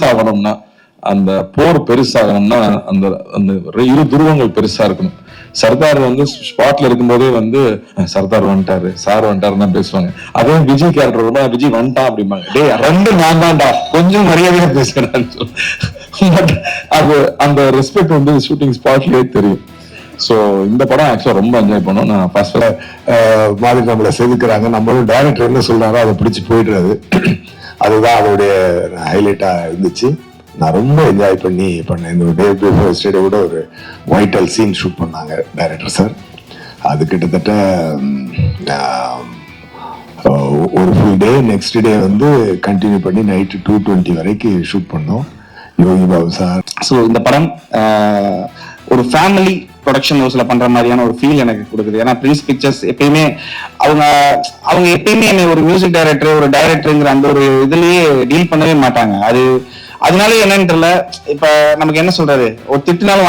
பெருசாகணும்னா அந்த போர் பெருசாகணும்னா அந்த அந்த இரு துருவங்கள் பெருசா இருக்கணும். சர்தார் வந்து ஸ்பாட்ல இருக்கும்போதே வந்து சர்தார் வந்துட்டாரு சார் வந்துட்டாரு தான் பேசுவாங்க. அதே விஜய் கேரக்டர் விஜய் வந்துட்டான் அப்படிம்பாங்க. டேய் ரெண்டு நான் தான்டா கொஞ்சம் மரியாதையா பேசுறேன் பட் அது அந்த ரெஸ்பெக்ட் வந்து ஷூட்டிங் ஸ்பாட்லயே தெரியும். ஸோ இந்த படம் ஆக்சுவலா ரொம்ப என்ஜாய் பண்ணோம். நான் ஃபர்ஸ்ட் மாதிரி நம்மளை செதுக்கிறாங்க. நம்மளும் டைரக்டர் என்ன சொல்றாரோ அதை பிடிச்சி போயிடுறாரு. அதுதான் அதோடைய ஹைலைட்டாக இருந்துச்சு. நான் ரொம்ப என்ஜாய் பண்ணி பண்ணேன். இந்த டே பிஃபோர் ஸ்டேடிய கூட ஒரு வைட்டல் சீன் ஷூட் பண்ணாங்க டைரக்டர் சார் அது கிட்டத்தட்ட ஒரு ஃபுல் டே நெக்ஸ்ட் டே வந்து கண்டினியூ பண்ணி நைட்டு டூ டுவெண்ட்டி வரைக்கும் ஷூட் பண்ணோம். யோகி பாபு சார் ஸோ இந்த படம் ஒரு ஃபேமிலி ப்ரொடக்ஷன் ஹவுஸ்ல பண்ற மாதிரியான ஒரு ஃபீல் எனக்கு கொடுக்குது. ஏன்னா பிரின்ஸ் பிக்சர்ஸ் எப்பயுமே அவங்க அவங்க எப்பயுமே என்னை ஒரு மியூசிக் டைரக்டர் ஒரு டைரக்டருங்கிற அந்த ஒரு இதுலயே டீல் பண்ணவே மாட்டாங்க. அது அதனால என்னன்னு தெரியல. இப்ப நமக்கு என்ன சொல்றது? ஒரு திட்டுனாலும்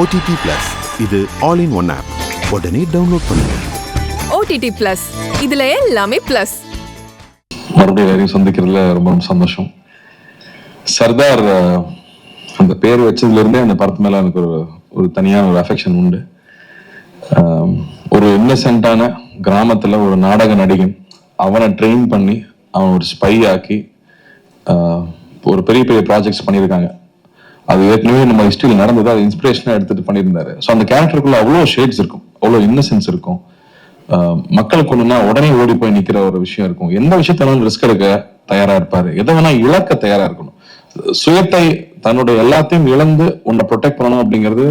ஓடிடி பிளஸ் இது ஆல் இன் ஒன் ஆப் உடனே டவுன்லோட் பண்ணுங்க. ஓடிடி பிளஸ் இதுல எல்லாமே பிளஸ் மறுபடியும் எல்லாரையும் சந்திக்கிறதுல ரொம்ப ரொம்ப சந்தோஷம். சர்தார் அந்த பேர் வச்சதுல இருந்தே அந்த படத்து மேல எனக்கு ஒரு ஒரு தனியான ஒரு அஃபெக்ஷன் உண்டு. ஒரு இன்னசென்ட்டான கிராமத்துல ஒரு நாடக நடிகன் அவனை ட்ரெயின் பண்ணி அவன் ஒரு ஸ்பை ஆக்கி ஒரு பெரிய பெரிய ப்ராஜெக்ட்ஸ் பண்ணியிருக்காங்க. அது ஏற்கனவே நம்ம ஹிஸ்டரியில் நடந்தது அது இன்ஸ்பிரேஷனாக எடுத்துட்டு பண்ணியிருந்தாரு. ஸோ அந்த கேரக்டருக்குள்ள அவ்வளோ ஷேட்ஸ் இருக்கும். அவ்வளோ இன்னசென்ஸ் இருக்கும். மக்களுக்கு ஒன்றுனா உடனே ஓடி போய் நிற்கிற ஒரு விஷயம் இருக்கும். எந்த விஷயத்தாலும் ரிஸ்க் எடுக்க தயாராக இருப்பார். எதை வேணா இழக்க தயாராக இருக்கணும். சுயத்தை தன்னுடைய எல்லாத்தையும் இழந்து உன்னை ப்ரொடெக்ட் பண்ணணும் அப்படிங்கிறது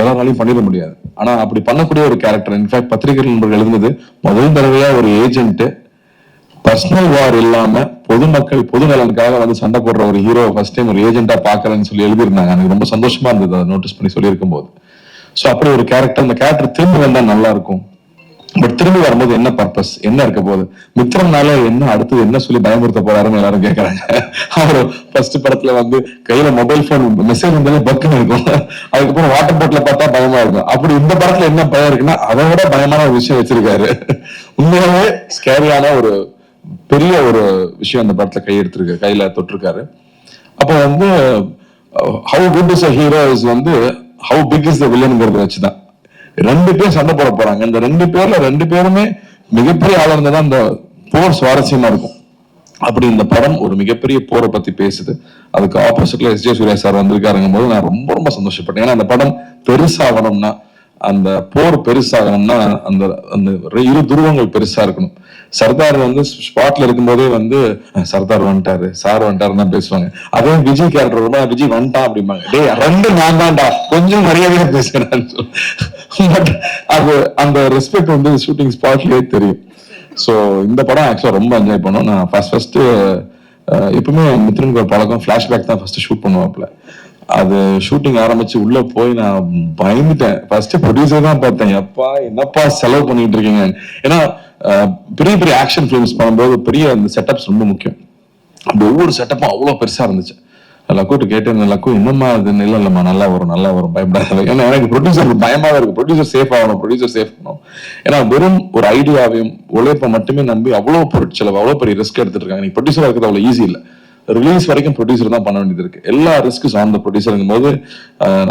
எல்லாராலையும் பண்ணிட முடியாது. ஆனா அப்படி பண்ணக்கூடிய ஒரு கேரக்டர் இன்ஃபேக்ட் பத்திரிகை நண்பர்கள் எழுதுனது முதல் தடவையா ஒரு ஏஜென்ட் பர்சனல் வார் இல்லாம பொதுமக்கள் பொது நலனுக்காக வந்து சண்டை போடுற ஒரு ஹீரோ ஃபர்ஸ்ட் டைம் ஒரு ஏஜென்ட்டா பாக்குறேன்னு சொல்லி எழுதியிருந்தாங்க. எனக்கு ரொம்ப சந்தோஷமா இருந்தது அதை நோட்டீஸ் பண்ணி சொல்லியிருக்கும் போது ஸோ அப்படி ஒரு கேரக்டர் அந்த கேரக்டர் திரும்பி வந்தா நல்லா இருக்கும். பட் திரும்பி வரும்போது என்ன பர்பஸ் என்ன இருக்க போகுது? மித்திரம்னால என்ன அடுத்தது என்ன சொல்லி பயமுறுத்த போறாருன்னு எல்லாரும் கேட்கறாங்க அவரு ஃபர்ஸ்ட் படத்துல வந்து கையில மொபைல் போன் மெசேஜ் வந்தாலே பக்குன்னு இருக்கும். அதுக்கப்புறம் வாட்டர் பாட்டில பார்த்தா பயமா இருக்கும். அப்படி இந்த படத்துல என்ன பயம் இருக்குன்னா அதை விட பயமான ஒரு விஷயம் வச்சிருக்காரு. உண்மையாவே ஸ்கேரியான ஒரு பெரிய ஒரு விஷயம் அந்த படத்துல கையெடுத்திருக்கு கையில தொட்டிருக்காரு. அப்போ வந்து how good is a hero is வந்து ஹவு பிக் இஸ் த வில்லனுங்கிறத வச்சுதான். ரெண்டு பேர் சண்டை போட போறாங்க. இந்த ரெண்டு பேர்ல ரெண்டு பேருமே மிகப்பெரிய ஆளா இருந்தா அந்த போர் சுவாரஸ்யமா இருக்கும். அப்படி இந்த படம் ஒரு மிகப்பெரிய போரை பத்தி பேசுது. அதுக்கு ஆப்போசிட்ல எஸ் ஜே சூர்யா சார் வந்திருக்காருங்கும் போது நான் ரொம்ப ரொம்ப சந்தோஷப்பட்டேன். ஏன்னா அந்த படம் பெருசாகணும்னா அந்த போர் பெருசாகணும்னா அந்த அந்த இரு துருவங்கள் பெருசா இருக்கணும். சர்தார் வந்து ஸ்பாட்ல இருக்கும்போதே வந்து சர்தார் வந்துட்டாரு சார் வந்துட்டாரு தான் பேசுவாங்க. அதே விஜய் கேரக்டர் ரொம்ப விஜய் வந்துட்டான் அப்படிம்பாங்க. டேய் ரெண்டு நான் தான்டா கொஞ்சம் மரியாதையா பேசுறேன் பட் அது அந்த ரெஸ்பெக்ட் வந்து ஷூட்டிங் ஸ்பாட்லயே தெரியும். ஸோ இந்த படம் ஆக்சுவலாக ரொம்ப என்ஜாய் பண்ணோம். நான் ஃபர்ஸ்ட் ஃபர்ஸ்ட் எப்பவுமே மித்ரன் பழக்கம் ஃபிளாஷ்பேக் தான் ஃபர்ஸ்ட் ஷூட் பண்ணுவாப்ல அது ஷூட்டிங் ஆரம்பிச்சு உள்ள போய் நான் பயந்துட்டேன். ஃபர்ஸ்ட் ப்ரொடியூசர் தான் பார்த்தேன். எப்பா என்னப்பா செலவு பண்ணிட்டு இருக்கீங்க? ஏன்னா பெரிய பெரிய ஆக்ஷன் ஃபிலிம்ஸ் பண்ணும்போது பெரிய அந்த செட்டப்ஸ் ரொம்ப முக்கியம். அப்படி ஒவ்வொரு செட்டப்பும் அவ்வளோ பெருசா இருந்துச்சு. லக்கூட்டு கேட்டேன் லக்கு இன்னும்மா அது இல்லை இல்லைம்மா நல்லா வரும் நல்லா வரும் பயப்படாத. ஏன்னா எனக்கு ப்ரொடியூசர் பயமாவே இருக்கு. ப்ரொடியூசர் சேஃப் ஆகணும் ப்ரொடியூசர் சேஃப் ஆகணும் ஏன்னா வெறும் ஒரு ஐடியாவையும் உழைப்பை மட்டுமே நம்பி அவ்வளோ பொருட்செலவு அவ்வளோ பெரிய ரிஸ்க் எடுத்துட்டு இருக்காங்க. நீ ப்ரொடியூசராக இருக்கிறது அவ்வளோ ஈஸி இல்லை. ரிலீஸ் வரைக்கும் ப்ரொடியூசர் தான் பண்ண வேண்டியது இருக்கு. எல்லா ரிஸ்க்கும் ஆன் த ப்ரொடியூசருங்கும் போது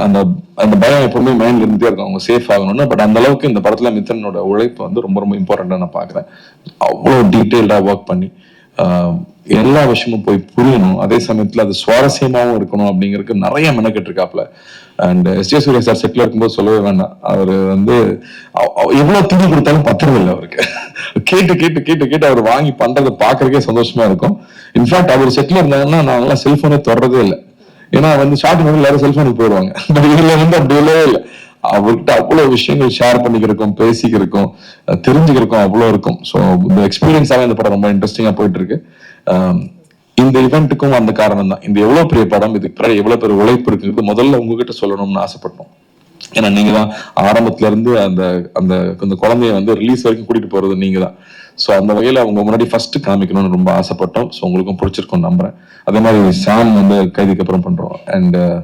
அந்த அந்த பயம் எப்பவுமே மைண்ட்ல இருந்துட்டே இருக்கும். அவங்க சேஃப் ஆகணும்னு. பட் அந்த அளவுக்கு இந்த படத்துல மித்தனோட உழைப்பு வந்து ரொம்ப ரொம்ப இம்பார்ட்டன்டா நான் பாக்குறேன் அவ்வளோ டீட்டெயில்டா ஒர்க் பண்ணி. எல்லா விஷயமும் போய் புரியணும். அதே சமயத்தில் அது சுவாரஸ்யமாவும் இருக்கணும் அப்படிங்கறதுக்கு நிறைய மெனக்கெட்டு இருக்காப்ல and S J Suryah sir settle இருக்கும்போது சொல்லவே வேண்டாம். அவர் வந்து எவ்வளோ அவ- திணி கொடுத்தாலும் பத்துறதில்லை அவருக்கு. கேட்டு கேட்டு கேட்டு கேட்டு அவர் வாங்கி பண்ணுறதை பார்க்கறக்கே சந்தோஷமா இருக்கும். இன்ஃபேக்ட் அவர் செட்டில் இருந்தாங்கன்னா நாங்களாம் செல்ஃபோனே தொடரதே இல்லை. ஏன்னா வந்து ஷார்ட் வந்து எல்லாரும் செல்ஃபோனுக்கு போயிடுவாங்க. பட் இதுல வந்து அப்படி இல்லவே இல்லை. அவர்கிட்ட அவ்வளவு விஷயங்கள் ஷேர் பண்ணிக்கிறோம் பேசிக்கிறோம் அஹ் தெரிஞ்சுக்கிறோம் அவ்வளவு இருக்கும். ஸோ இந்த எக்ஸ்பீரியன்ஸாவே இந்த படம் ரொம்ப இன்ட்ரெஸ்டிங்கா போயிட்டு இருக்கு இந்த இவெண்ட்டுக்கும் அந்த காரணம் தான் இந்த எவ்வளவு பெரிய படம் இதுக்கு பிறகு எவ்வளவு பெரிய உழைப்பு இருக்குங்கிறது முதல்ல உங்ககிட்ட சொல்லணும்னு ஆசைப்பட்டோம். ஏன்னா நீங்க தான் ஆரம்பத்துல இருந்து அந்த அந்த அந்த குழந்தைய வந்து ரிலீஸ் வரைக்கும் கூட்டிட்டு போறது நீங்க தான் ஸோ அந்த வகையில அவங்க முன்னாடி ஃபர்ஸ்ட் காமிக்கணும்னு ரொம்ப ஆசைப்பட்டோம். ஸோ உங்களுக்கும் பிடிச்சிருக்கும் நம்புறேன். அதே மாதிரி சாம் வந்து கைதிக்கு அப்புறம் பண்றோம். அண்ட் uh,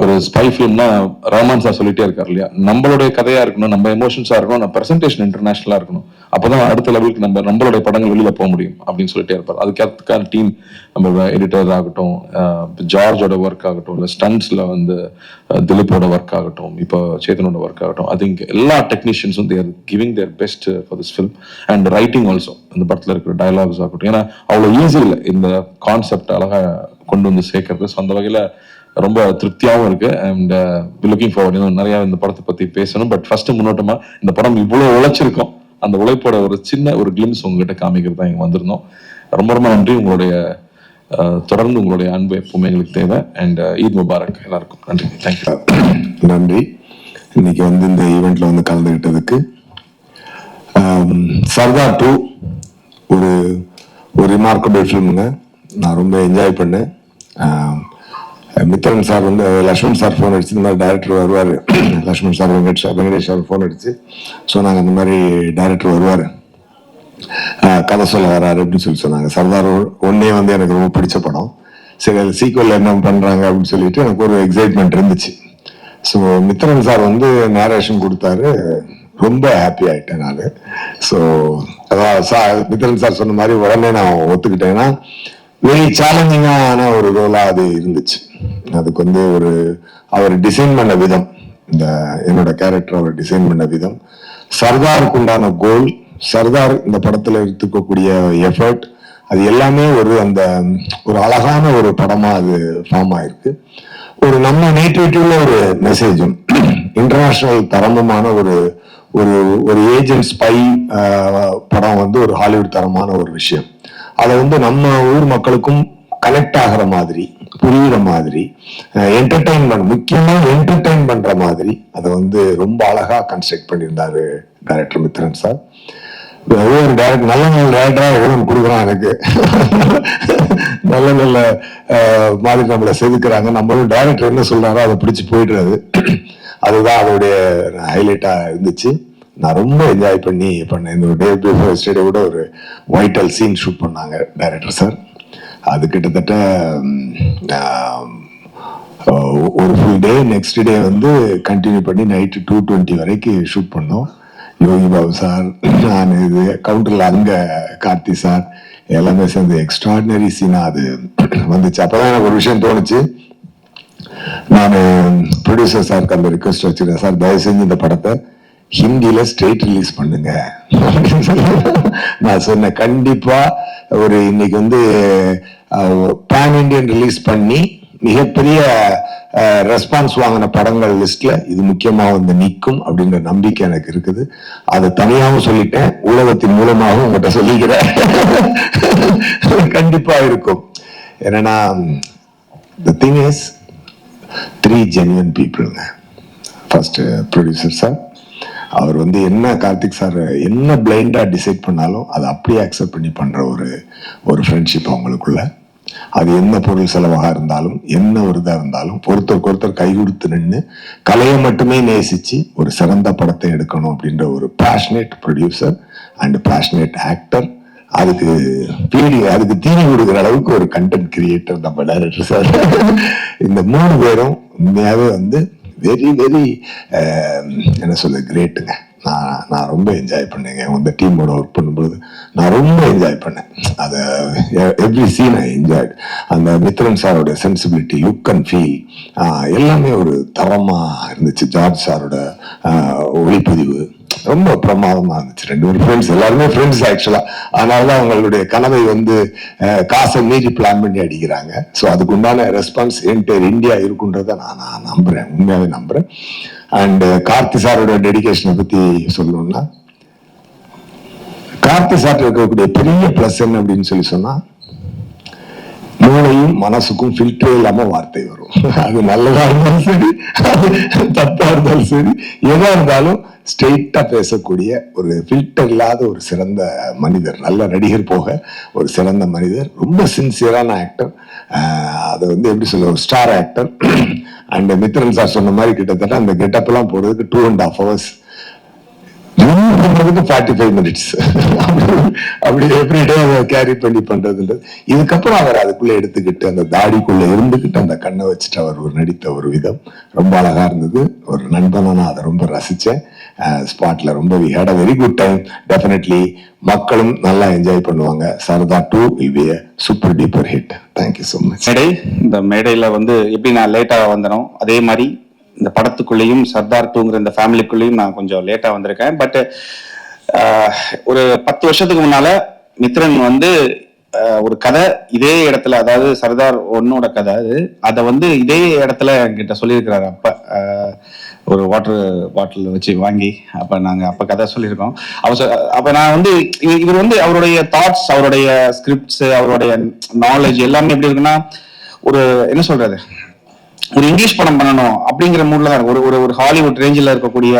ஒரு ஸ்பை ஃபிலிம்னா ரஹ்மான் சார் சொல்லிட்டே இருக்காரு இல்லையா? நம்மளுடைய கதையா இருக்கணும் நம்ம எமோஷன்ஸா இருக்கணும் நம்ம பிரசன்டேஷன் இன்டர்நேஷனலா இருக்கணும். அப்பதான் அடுத்த லெவலுக்கு நம்ம நம்மளுடைய படங்கள் வெளியில போக முடியும் அப்படின்னு சொல்லிட்டே இருப்பார். அதுக்கான டீம் நம்ம எடிட்டர் ஆகட்டும் uh, ஜார்ஜோட ஒர்க் ஆகட்டும் இல்லை ஸ்டன்ஸ்ல வந்து uh, திலீப்போட ஒர்க் ஆகட்டும் இப்போ சேதனோட ஒர்க் ஆகட்டும் அது திங்க் எல்லா டெக்னீஷியன்ஸும் they're giving their best for this film and writing also இந்த படத்தில் இருக்கிற டைலாக்ஸ் ஆகட்டும். ஏன்னா அவ்வளோ ஈஸி இல்லை. இந்த கான்செப்ட் அழகா கொண்டு வந்து சேர்க்கறது. ஸோ அந்த வகையில ரொம்ப திருப்தியாகவும் இருக்கு. அண்ட் லுக்கிங் ஃபார்வர்ட் இன்னும் நிறைய இந்த படத்தை பத்தி பேசணும். பட் ஃபர்ஸ்ட் முன்னோட்டமா இந்த படம் இவ்வளவு உழைச்சிருக்கோம். அந்த உழைப்போட ஒரு சின்ன ஒரு கிளிம்ஸ் உங்ககிட்ட காமிக்கிறது தான் இங்கே வந்திருந்தோம். ரொம்ப ரொம்ப நன்றி. உங்களுடைய uh, தொடர்ந்து உங்களுடைய அன்பு எப்பவுமே எங்களுக்கு தேவை. அண்ட் ஈத் முபாரக் எல்லாருக்கும். நன்றி. தேங்க்யூ நன்றி. இன்னைக்கு வந்து இந்த ஈவெண்ட்ல வந்து கலந்துகிட்டதுக்கு. Um, சர்தார் டூ ஒரு ரிமார்க்கபிள் ஃபிலிமுங்க நான் ரொம்ப என்ஜாய் பண்ணேன். மித்திரன் சார் வந்து லக்ஷ்மண் சார் ஃபோன் அடிச்சு இந்த மாதிரி டேரக்டர் வருவார். Lakshman sir Venkat sir Venkatesh sir phone அடிச்சு நாங்கள் இந்த மாதிரி டேரக்டர் வருவார். கதை சொல்ல வராரு அப்படின்னு சொல்லி சொன்னாங்க. சர்தார் ஒன்னே வந்து எனக்கு ரொம்ப பிடிச்ச படம். சரி அது சீக்வல் என்ன பண்ணுறாங்க அப்படின்னு சொல்லிட்டு எனக்கு ஒரு எக்ஸைட்மெண்ட் இருந்துச்சு. ஸோ மித்திரன் சார் வந்து நேரேஷன் கொடுத்தாரு. ரொம்ப ஹாப்பி ஆயிட்டேன் நான். ஸோ அதான் சார் மித்ரன் சார் சொன்ன மாதிரி உடனே நான் ஒத்துக்கிட்டேன்னா வெரி சேலஞ்சிங்கான ஒரு ரோலா அது இருந்துச்சு. அதுக்கு வந்து ஒரு அவர் டிசைன் பண்ண விதம் இந்த என்னோட கேரக்டர் அவர் டிசைன் பண்ண விதம் சர்தாருக்கு உண்டான கோல் சர்தார் இந்த படத்துல எடுத்துக்கக்கூடிய எஃபர்ட் அது எல்லாமே ஒரு அந்த ஒரு அழகான ஒரு படமா அது ஃபார்ம் ஆயிருக்கு. ஒரு நம்ம நேட்டிவிட்டியில ஒரு மெசேஜும் இன்டர்நேஷனல் தரமுமான ஒரு ஒரு ஒரு ஏஜென்ட் ஸ்பை படம் வந்து ஒரு ஹாலிவுட் தரமான ஒரு விஷயம். அதை வந்து நம்ம ஊர் மக்களுக்கும் கனெக்ட் ஆகிற மாதிரி புரியுற மாதிரி என்டர்டைன்மெண்ட் முக்கியமாக என்டர்டைன் பண்ற மாதிரி அதை வந்து ரொம்ப அழகா கன்ஸ்ட்ரக்ட் பண்ணியிருந்தாரு டைரக்டர் மித்ரன் சார் ஒவ்வொரு டேரக்டர் நல்ல நல்ல டேரக்டராக எவ்வளவு கொடுக்குறான் எனக்கு. நல்ல நல்ல மாதிரி நம்மளை செதுக்குறாங்க. நம்மளும் டேரக்டர் என்ன சொல்றாரோ அதை பிடிச்சு போயிடுறது. அதுதான் அதோடைய ஹைலைட்டாக இருந்துச்சு. நான் ரொம்ப என்ஜாய் பண்ணி பண்ணேன். இந்த டே பிஃபோர் ஸ்டேடிய கூட ஒரு வைட்டல் சீன் ஷூட் பண்ணாங்க டைரக்டர் சார் அது கிட்டத்தட்ட ஒரு ஃபுல் டே நெக்ஸ்ட் டே வந்து கண்டினியூ பண்ணி நைட்டு டூ டுவெண்ட்டி வரைக்கும் ஷூட் பண்ணோம். யோகி பாபு சார் நான் இது கவுண்டரில் அங்கே கார்த்தி சார் எல்லாமே சேர்ந்து எக்ஸ்ட்ராடினரி சீனா அது வந்துச்சு. அப்பதான் எனக்கு ஒரு விஷயம் தோணுச்சு. நான் ப்ரொடியூசர் சாருக்கு அந்த ரிக்வஸ்ட் வச்சிருக்கேன். சார் தயவு செஞ்சு இந்த படத்தை ஹிந்தியில ஸ்ட்ரெயிட் ரிலீஸ் பண்ணுங்க. அப்படின்னு சொல்லி நான் சொன்னேன் கண்டிப்பா ஒரு இன்னைக்கு வந்து பேன் இண்டியன் ரிலீஸ் பண்ணி மிகப்பெரிய ரெஸ்பான்ஸ் வாங்கின படங்கள் லிஸ்ட்ல இது முக்கியமா வந்து நிற்கும் அப்படிங்கிற நம்பிக்கை எனக்கு இருக்குது. அதை தனியாகவும் சொல்லிட்டேன் உலகத்தின் மூலமாகவும் உங்கள்கிட்ட சொல்லிக்கிறேன். கண்டிப்பா இருக்கும். என்னன்னா the thing is three genuine பீப்புளுங்க first producer sir அவர் வந்து என்ன கார்த்திக் சார் என்ன பிளைண்டாக டிசைட் பண்ணாலும் அதை அப்படியே அக்செப்ட் பண்ணி பண்ற ஒரு ஒரு ஃப்ரெண்ட்ஷிப் அவங்களுக்குள்ள. அது என்ன பொருள் செலவாக இருந்தாலும் என்ன ஒரு இதாக இருந்தாலும் ஒருத்தருக்கு ஒருத்தர் கை கொடுத்து நின்று கலையை மட்டுமே நேசிச்சு ஒரு சிறந்த படத்தை எடுக்கணும் அப்படின்ற ஒரு passionate producer and passionate actor அதுக்கு பீடி அதுக்கு தீனி கொடுக்குற அளவுக்கு ஒரு கண்டென்ட் கிரியேட்டர் நம்ம டைரக்டர் சார் இந்த மூணு பேரும் உண்மையாகவே வந்து வெரி வெரி என்ன சொல்ல கிரேட்டுங்க நான் நான் ரொம்ப என்ஜாய் பண்ணேங்க. இந்த டீமோட ஒர்க் பண்ணும்போது நான் ரொம்ப என்ஜாய் பண்ணேன். அதை எவ்ரி சீன் ஐ என்ஜாய் அந்த மித்ரன் சாரோட சென்சிபிலிட்டி லுக் அண்ட் ஃபீல் எல்லாமே ஒரு தரமாக இருந்துச்சு. ஜார்ஜ் சாரோட ஒளிப்பதிவு. ரொம்ப பிரமாதமா இருந்துச்சு ரெண்டு பேரும். ஃப்ரெண்ட்ஸ் எல்லாருமே ஃப்ரெண்ட்ஸ் ஆக்சுவலா அதனாலதான் அவங்களுடைய கனவை வந்து காசை மீறி பிளான் பண்ணி அடிக்கிறாங்க. ஸோ அதுக்கு உண்டான ரெஸ்பான்ஸ் என்டையர் இந்தியா இருக்குன்றத நான் நான் நம்புறேன். உண்மையாகவே நம்புறேன். அண்ட் கார்த்தி சாரோட டெடிக்கேஷனை பத்தி சொல்லணும்னா கார்த்தி சார் இருக்கக்கூடிய பெரிய ப்ளஸ் என்ன அப்படின்னு சொல்லி சொன்னா மூளையும் மனசுக்கும் ஃபில்டரே இல்லாம வார்த்தை வரும். அது நல்லதா இருந்தாலும் சரி அது தப்பா இருந்தாலும் சரி எதா இருந்தாலும் ஸ்ட்ரெயிட்டா பேசக்கூடிய ஒரு ஃபில்டர் இல்லாத ஒரு சிறந்த மனிதர் நல்ல நடிகர் போக ஒரு சிறந்த மனிதர் ரொம்ப சின்சியரான ஆக்டர் அது வந்து எப்படி சொல்ல ஒரு star actor and Mithran sir சொன்ன மாதிரி கிட்டத்தட்ட அந்த கெட்டப் எல்லாம் போடுறதுக்கு டூ அண்ட் ஹாஃப் ஹவர்ஸ் பண்றதுக்கு ஃபார்ட்டி ஃபைவ் மினிட்ஸ் அப்படி எவ்ரிடே அதை கேரி பண்ணி பண்றதுன்றது இதுக்கப்புறம் அவர் அதுக்குள்ள எடுத்துக்கிட்டு அந்த தாடிக்குள்ள இருந்துகிட்டு அந்த கண்ணை வச்சுட்டு அவர் ஒரு நடித்த ஒரு விதம். ரொம்ப அழகா இருந்தது. ஒரு நண்பனா நான் அதை ரொம்ப ரசிச்சேன் ஸ்பாட்ல ரொம்ப we had a very good time definitely மக்களும் நல்லா என்ஜாய் பண்ணுவாங்க. Sardar two will be super duper hit thank you so much மேடை இந்த மேடையில் வந்து எப்படி நான் லேட்டாக வந்தனோ அதே மாதிரி இந்த படத்துக்குள்ளேயும் சர்தார் டூங்கிற இந்த ஃபேமிலிக்குள்ளேயும் நான் கொஞ்சம் லேட்டா வந்திருக்கேன். பட் ஒரு பத்து வருஷத்துக்கு முன்னால மித்ரன் வந்து ஒரு கதை இதே இடத்துல அதாவது சர்தார் ஒன்னோட கதை அது அதை வந்து இதே இடத்துல என்கிட்ட சொல்லியிருக்கிறாரு அப்ப. ஒரு வாட்டர் பாட்டில் வச்சு வாங்கி அப்ப நாங்க அப்ப கதை சொல்லியிருக்கோம். அவர் அப்ப நான் வந்து இவர் இவர் வந்து அவருடைய தாட்ஸ் அவருடைய ஸ்கிரிப்ட்ஸ் அவருடைய நாலேஜ் எல்லாமே எப்படி இருக்குன்னா ஒரு என்ன சொல்றது? ஒரு இங்கிலீஷ் படம் பண்ணணும் அப்படிங்கிற மூட்ல தான் ஒரு ஒரு ஒரு ஹாலிவுட் ரேஞ்சில் இருக்கக்கூடிய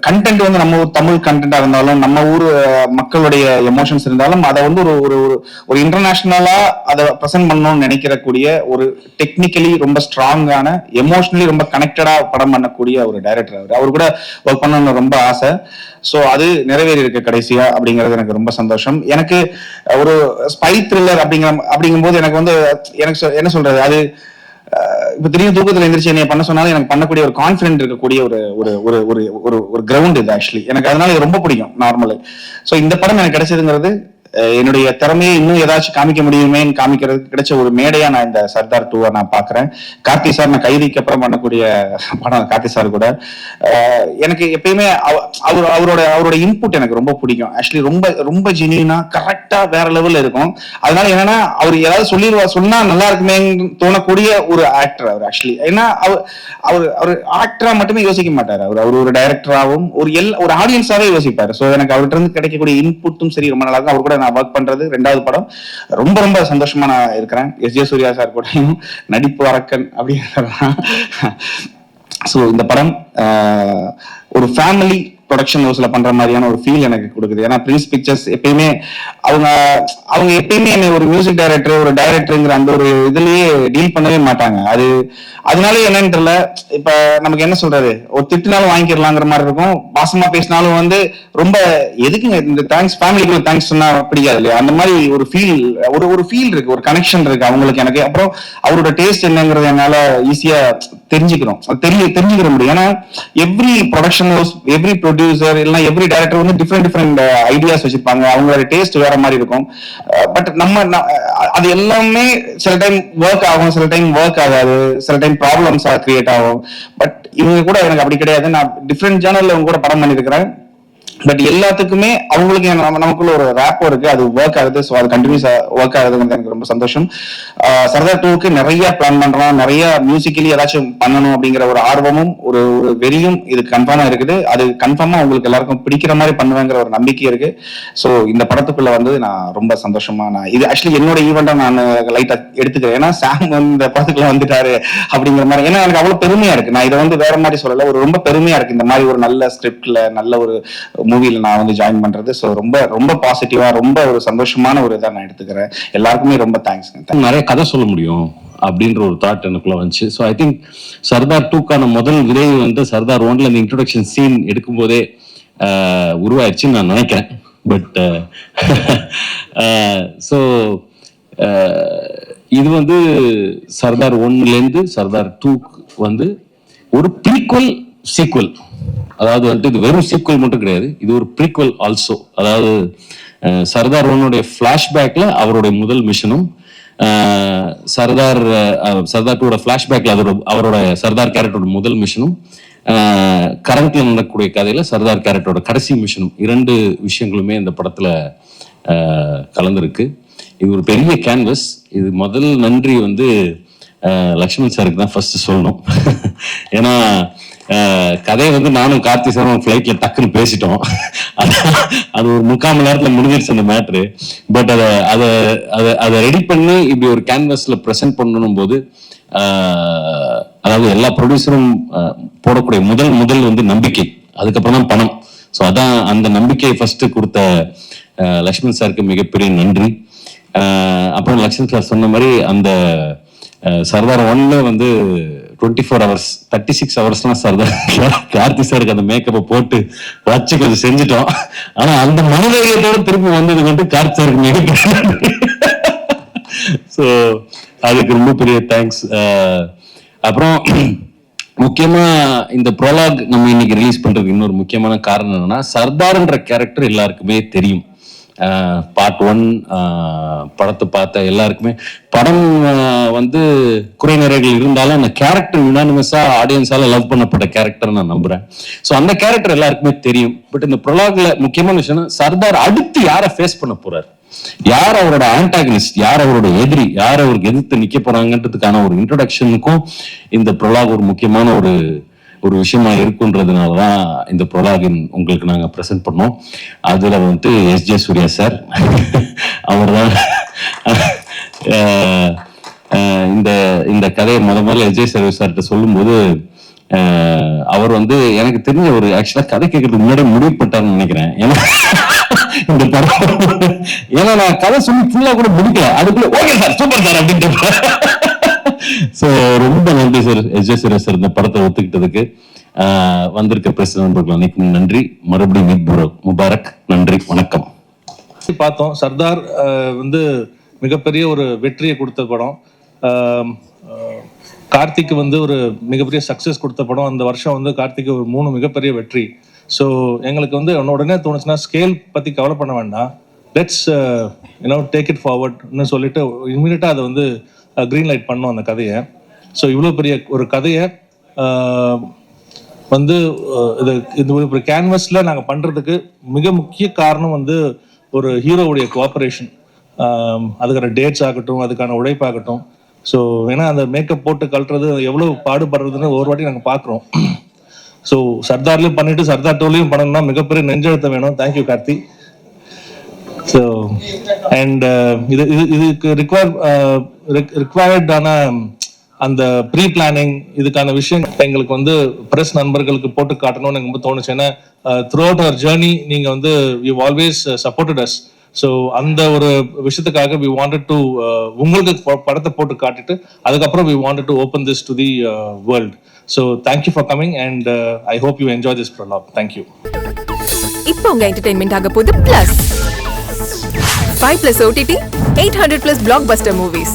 கண்டென்ட் வந்து நம்ம ஊர் தமிழ் கண்டென்ட்டா இருந்தாலும் நம்ம ஊர் மக்களுடைய எமோஷன்ஸ் இருந்தாலும் அதை வந்து ஒரு ஒரு ஒரு- ஒரு இன்டர்நேஷனலா அதை ப்ரெசென்ட் பண்ணணும்னு நினைக்கிறக்கூடிய ஒரு டெக்னிக்கலி ரொம்ப ஸ்ட்ராங்கான எமோஷனலி ரொம்ப கனெக்டடா படம் பண்ணக்கூடிய ஒரு டைரக்டர் அவர். அவர் கூட ஒர்க் பண்ணணும்னு ரொம்ப ஆசை. ஸோ அது நிறைவேறி இருக்கு கடைசியா அப்படிங்கிறது எனக்கு ரொம்ப சந்தோஷம். எனக்கு ஒரு ஸ்பை த்ரில்லர் அப்படிங்கிற அப்படிங்கும்போது எனக்கு வந்து எனக்கு என்ன சொல்றது? அது இப்ப திடீர்னு தூக்கத்துல எந்திரிச்சு என்னைய பண்ண சொன்னாலும் எனக்கு பண்ணக்கூடிய ஒரு கான்பிடென்ட் இருக்கக்கூடிய ஒரு ஒரு ஒரு ஒரு ஒரு ஒரு கிரவுண்ட் இது ஆக்சுவலி எனக்கு அதனால இது ரொம்ப பிடிக்கும் நார்மலு ஸோ இந்த படம் எனக்கு கிடைச்சதுங்கிறது என்னுடைய திறமையை இன்னும் ஏதாச்சும் காமிக்க முடியுமேன்னு காமிக்கிறதுக்கு கிடைச்ச ஒரு மேடையா நான் இந்த சர்தார் டூவை நான் பாக்குறேன் கார்த்தி சார் நான் கைதிக்கு அப்புறம் பண்ணக்கூடிய படம் கார்த்தி சார் கூட. எனக்கு எப்பயுமே அவ- அவர் அவரோட அவரோட இன்புட் எனக்கு ரொம்ப பிடிக்கும். ஆக்சுவலி ரொம்ப ரொம்ப ஜெனியூனா கரெக்டா வேற லெவல்ல இருக்கும். அதனால என்னன்னா அவர் ஏதாவது சொல்லிடுவா சொன்னா நல்லா இருக்குமே தோணக்கூடிய ஒரு ஆக்டர் அவர் ஆக்சுவலி ஏன்னா அவர் அவர் அவர் ஆக்டரா மட்டுமே யோசிக்க மாட்டார் அவர். அவர் ஒரு டைரக்டராகவும் ஒரு எல் ஒரு ஆடியன்ஸாவே யோசிப்பாரு. ஸோ எனக்கு அவர்கிட்ட இருந்து கிடைக்கக்கூடிய இன்புட்டும் சரி ரொம்ப நல்லா இருக்கும். அவர் கூட நான் ஒர்க் பண்றது. ரெண்டாவது படம். ரொம்ப ரொம்ப சந்தோஷமா நான் இருக்கிறேன். எஸ். ஜே. சூர்யா சார் கூடயும் நடிப்பு அரக்கன் அப்படிங்கிறதெல்லாம் ஸோ இந்த படம் ஒரு ஃபேமிலி ப்ரொடக்ஷன் ஹவுஸ்ல பண்ற மாதிரியான ஒரு ஃபீல் எனக்கு கொடுக்குது. ஏன்னா பிரின்ஸ் பிக்சர்ஸ் எப்பயுமே அவங்க அவங்க எப்பயுமே என்னை ஒரு மியூசிக் டைரக்டர் ஒரு டைரக்டருங்கிற அந்த ஒரு இதுலயே டீல் பண்ணவே மாட்டாங்க. அது அதனால என்னன்னு தெரியல. இப்ப நமக்கு என்ன சொல்றது? ஒரு திட்டுனாலும் வாங்கிடலாங்கிற மாதிரி இருக்கும். பாசமா பேசினாலும் வந்து ரொம்ப எதுக்குங்க இந்த தேங்க்ஸ் ஃபேமிலிக்குள்ள தேங்க்ஸ் சொன்னா பிடிக்காது இல்லையா? அந்த மாதிரி ஒரு ஃபீல் ஒரு ஒரு ஃபீல் இருக்கு ஒரு கனெக்ஷன் இருக்கு அவங்களுக்கு எனக்கு. அப்புறம் அவரோட டேஸ்ட் என்னங்கிறது என்னால ஈஸியா தெரிஞ்சுக்கிறோம். தெரிய தெரிஞ்சுக்கிற முடியும். ஏன்னா every production house every producer இல்லைன்னா எவ்ரி டைரக்டர் வந்து டிஃப்ரெண்ட் டிஃப்ரெண்ட் ஐடியாஸ் வச்சிருப்பாங்க. அவங்களோட டேஸ்ட் வேற மாதிரி இருக்கும். Uh, பட் நம்ம அது எல்லாமே சில டைம் ஒர்க் ஆகும் சில டைம் ஒர்க் ஆகாது சில டைம் ப்ராப்ளம்ஸ் கிரியேட் ஆகும். பட் இவங்க கூட எனக்கு அப்படி கிடையாது. நான் டிஃப்ரெண்ட் ஜேர்னல்ல அவங்க கூட படம் பண்ணியிருக்கிறேன் பட் எல்லாத்துக்குமே அவங்களுக்கு நம்ம- நமக்குள்ள ஒரு ரேப்போ இருக்கு. அது ஒர்க் ஆகுது. ஸோ அது கண்டினியூஸ் ஒர்க் ஆகுதுங்கிறது எனக்கு ரொம்ப சந்தோஷம். ஆஹ் சர்தார் டூக்கு நிறைய பிளான் பண்றோம். நிறைய மியூசிக்கலி ஏதாச்சும் பண்ணணும் அப்படிங்கிற ஒரு ஆர்வமும் ஒரு ஒரு வெறியும் இது கன்ஃபார்மா இருக்குது. அது கன்ஃபார்மா உங்களுக்கு எல்லாருக்கும் பிடிக்கிற மாதிரி பண்ணுவேங்கிற ஒரு நம்பிக்கை இருக்கு. ஸோ இந்த படத்துக்குள்ள வந்து நான் ரொம்ப சந்தோஷமா நான் இது ஆக்சுவலி என்னோட ஈவெண்ட்டை நான் லைட்டா எடுத்துக்கிறேன். ஏன்னா சாம் வந்து இந்த படத்துக்குள்ள வந்துட்டாரு அப்படிங்கிற மாதிரி. ஏன்னா எனக்கு அவ்வளவு பெருமையா இருக்கு. நான் இதை வந்து வேற மாதிரி சொல்லல. ஒரு ரொம்ப பெருமையா இருக்கு. இந்த மாதிரி ஒரு நல்ல ஸ்கிரிப்ட்ல நல்ல ஒரு மூவியில் நான் வந்து ஜாயின் பண்றது. ஸோ ரொம்ப ரொம்ப பாசிட்டிவா ரொம்ப ஒரு சந்தோஷமான ஒரு இதை நான் எடுத்துக்கிறேன். எல்லாருக்குமே ரொம்ப தேங்க்ஸ்ங்க நிறைய கதை சொல்ல முடியும் அப்படின்ற ஒரு தாட் எனக்குள்ள வந்துச்சு. ஸோ ஐ திங்க் சர்தார் டூக்கான முதல் விரைவு வந்து சர்தார் ஒன்ல இந்த இன்ட்ரொடக்ஷன் சீன் எடுக்கும்போதே போதே உருவாயிருச்சுன்னு நான் நினைக்கிறேன். பட் ஸோ இது வந்து சர்தார் ஒன்லேருந்து சர்தார் டூக் வந்து ஒரு ப்ரீக்வல் சீக்வல் அதாவது வந்துட்டு இது வெறும் சீக்வல் மட்டும் கிடையாது. இது ஒரு ப்ரீக்வல் ஆல்சோ அதாவது சர்தார் ஒன்னுடைய ஃப்ளாஷ்பேக்கில் அவருடைய முதல் மிஷனும் சர்தார் சர்தார் டூட ஃப்ளாஷ்பேக்கில் அதோட அவரோட சர்தார் கேரக்டரோட முதல் மிஷனும் கரண்ட்ல நடக்கக்கூடிய கதையில சர்தார் கேரக்டரோட கடைசி மிஷனும் இரண்டு விஷயங்களுமே இந்த படத்துல கலந்துருக்கு கலந்திருக்கு. இது ஒரு பெரிய கேன்வஸ் இது முதல் நன்றி வந்து லக்ஷ்மண் சாருக்கு தான் ஃபர்ஸ்ட் சொல்லணும். ஏன்னா கதையை வந்து நானும் கார்த்தி சாரும் ஃப்ளைட்ல டக்குன்னு பேசிட்டோம். அது அது ஒரு முக்கால் மணி நேரத்துல முடிஞ்சிருச்சு அந்த மேட்ரு பட் அதை அதை அதை அதை ரெடி பண்ணி இப்படி ஒரு கேன்வஸ்ல ப்ரெசென்ட் பண்ணணும் போது அதாவது எல்லா ப்ரொடியூசரும் போடக்கூடிய முதல் முதல் வந்து நம்பிக்கை. அதுக்கப்புறம் தான் பணம். ஸோ அதான் அந்த நம்பிக்கையை ஃபர்ஸ்ட் கொடுத்த லக்ஷ்மண் சாருக்கு மிகப்பெரிய நன்றி. அப்புறம் லக்ஷ்மண் சார் சொன்ன மாதிரி அந்த சர்தார் ஒன்ல வந்து twenty four hours thirty six ஹவர்ஸ்லாம் Sardar Karthi சாருக்கு அந்த மேக்கப்பை போட்டு வச்சு கொஞ்சம் செஞ்சுட்டோம். ஆனா அந்த மனதைரியத்தோட திருப்பி வந்தது வந்து கார்த்தி சாருக்கு மிகப்பெரிய ஸோ அதுக்கு ரொம்ப பெரிய தேங்க்ஸ் அப்புறம் முக்கியமா இந்த ப்ரோலாக் நம்ம இன்னைக்கு ரிலீஸ் பண்றதுக்கு இன்னொரு முக்கியமான காரணம் என்னன்னா சர்தார்ன்ற கேரக்டர் எல்லாருக்குமே தெரியும். பார்ட் ஒன் படத்தை பார்த்த எல்லாருக்குமே. படம் வந்து குறை நிறைகள் இருந்தாலும் அந்த கேரக்டர் யுனானிமஸாக ஆடியன்ஸால் லவ் பண்ணப்பட்ட கேரக்டர் நான் நம்புகிறேன் ஸோ அந்த கேரக்டர் எல்லாருக்குமே தெரியும். பட் இந்த ப்ரொலாக்ல முக்கியமான விஷயம் சர்தார் அடுத்து யாரை ஃபேஸ் பண்ண போறாரு? யார் அவரோட ஆன்டாகனிஸ்ட் யார் அவரோட எதிரி? யார் அவருக்கு எதிர்த்து நிக்க போறாங்கன்றதுக்கான ஒரு இன்ட்ரடக்ஷனுக்கும் இந்த ப்ரொலாக் ஒரு முக்கியமான ஒரு ஒரு விஷயமா இருக்குன்றதுனால தான் இந்த ப்ரொலாகின் உங்களுக்கு நாங்கள் ப்ரெசென்ட் பண்ணோம். அதில் வந்து எஸ் ஜே சூர்யா சார் அவர் தான் இந்த இந்த கதையை முத முதல்ல எஸ் ஜே சர்வீஸ் சார்கிட்ட சொல்லும்போது அவர் வந்து எனக்கு தெரிஞ்ச ஒரு ஆக்சுவலாக கதை கேட்கறதுக்கு முன்னாடி முடிவு பட்டார்னு நினைக்கிறேன். ஏன்னா இந்த படம் ஏன்னா நான் கதை சொல்லி ஃபுல்லா கூட முடிக்கல. அதுக்குள்ள ஓகே சார் சூப்பர் சார் அப்படின்ட்டு. ஸோ ரொம்ப நன்றி சார் எஸ் ஜே சார் இந்த படத்தை ஒத்துக்கிட்டதுக்கு. வந்திருக்க பிரஸ் நண்பர்கள் அனைக்கும் நன்றி. மறுபடியும் மீட் புரோ முபாரக் நன்றி வணக்கம். பார்த்தோம். சர்தார் வந்து மிகப்பெரிய ஒரு வெற்றியை கொடுத்த படம். கார்த்திக்கு கார்த்திக் வந்து ஒரு மிகப்பெரிய சக்சஸ் கொடுத்த படம். அந்த வருஷம் வந்து கார்த்திக் ஒரு மூணு மிகப்பெரிய வெற்றி. ஸோ எங்களுக்கு வந்து உடனே- உடனே தோணுச்சுன்னா ஸ்கேல் பத்தி கவலை பண்ண வேண்டாம். Let's you know take it ஃபார்வர்ட்னு சொல்லிட்டு இமீடியட்டாக அதை வந்து க்ரீன் லைட் பண்ணோம் அந்த கதையை. ஸோ இவ்வளோ பெரிய ஒரு கதையை வந்து இது இது ஒரு கேன்வஸில் நாங்கள் பண்ணுறதுக்கு மிக முக்கிய காரணம் வந்து ஒரு ஹீரோவுடைய கோஆப்ரேஷன் அதுக்கான டேட்ஸ் ஆகட்டும் அதுக்கான உழைப்பாகட்டும். ஸோ ஏன்னா அந்த மேக்கப் போட்டு கழட்டுறது எவ்வளோ பாடுபடுறதுன்னு ஒரு வாட்டி நாங்கள் பார்க்குறோம் ஸோ சர்தார்லேயும் பண்ணிட்டு சர்தார் டோலையும் பண்ணணும்னா மிகப்பெரிய நெஞ்செழுத்தம் வேணும். தேங்க்யூ கார்த்தி. ஸோ அண்ட் இது இது இதுக்கு ரிக்வயர் ரிக்வயர்டான அந்த ப்ரீ பிளானிங் இதுக்கான விஷயம் எங்களுக்கு வந்து பிரஸ் நண்பர்களுக்கு போட்டு காட்டணும்னு எனக்கு தோணுச்சு. ஏன்னா த்ரூ அவுட் அவர் ஜேர்னி நீங்க வந்து you always supported us so அந்த ஒரு விஷயத்துக்காக வி வாண்டட் டு உங்களுக்கு படத்தை போட்டு காட்டிட்டு அதுக்கப்புறம் we wanted to open this to the world so thank you for coming and I hope you enjoy this prologue thank you இப்போ உங்க என்டர்டைன்மெண்ட் ஆக போகுது plus five plus OTT eight hundred plus blockbuster movies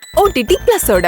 OTT பிளஸோட